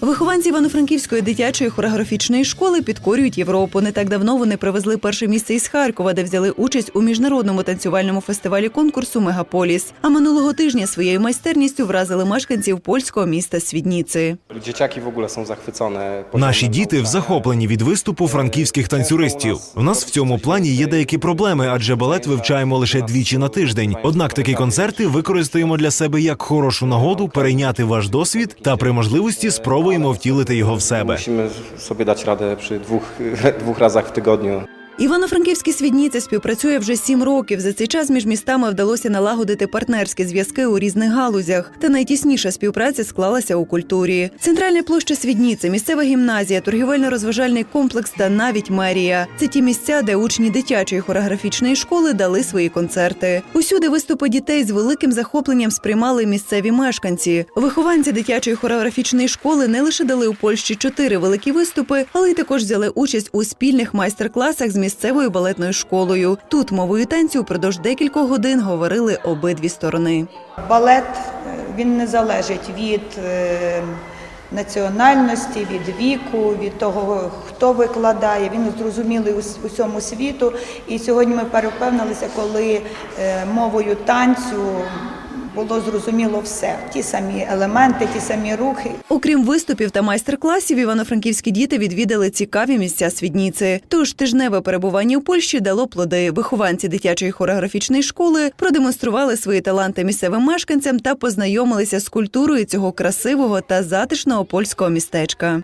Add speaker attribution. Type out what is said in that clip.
Speaker 1: Вихованці Івано-Франківської дитячої хореографічної школи підкорюють Європу. Не так давно вони привезли перше місце із Харкова, де взяли участь у міжнародному танцювальному фестивалі конкурсу Мегаполіс. А минулого тижня своєю майстерністю вразили мешканців польського міста
Speaker 2: są.
Speaker 3: Наші діти в захопленні від виступу франківських танцюристів. У нас в цьому плані є деякі проблеми, адже балет вивчаємо лише двічі на тиждень. Однак такі концерти використаємо для себе як хорошу нагоду перейняти ваш досвід та при можливості спробуємо втілити його в себе.
Speaker 2: Sobie dać radę przy dwóch, dwóch razach w tygodniu.
Speaker 1: Івано-Франківський свідніця співпрацює вже сім років. За цей час між містами вдалося налагодити партнерські зв'язки у різних галузях. Та найтісніша співпраця склалася у культурі. Центральна площа Свідніця, місцева гімназія, торгівельно-розважальний комплекс та навіть мерія. Це ті місця, де учні дитячої хореографічної школи дали свої концерти. Усюди виступи дітей з великим захопленням сприймали місцеві мешканці. Вихованці дитячої хореографічної школи не лише дали у Польщі чотири великі виступи, але й також взяли участь у спільних майстер-класах з місцевою балетною школою. Тут мовою танцю впродовж декількох годин говорили обидві сторони.
Speaker 4: Балет він не залежить від е, національності, від віку, від того, хто викладає. Він зрозумілий ус- усьому світу. І сьогодні ми перепевнилися, коли е, мовою танцю було зрозуміло все. Ті самі елементи, ті самі рухи.
Speaker 1: Окрім виступів та майстер-класів, івано-франківські діти відвідали цікаві місця Свідніци. Тож тижневе перебування у Польщі дало плоди. Вихованці дитячої хореографічної школи продемонстрували свої таланти місцевим мешканцям та познайомилися з культурою цього красивого та затишного польського містечка.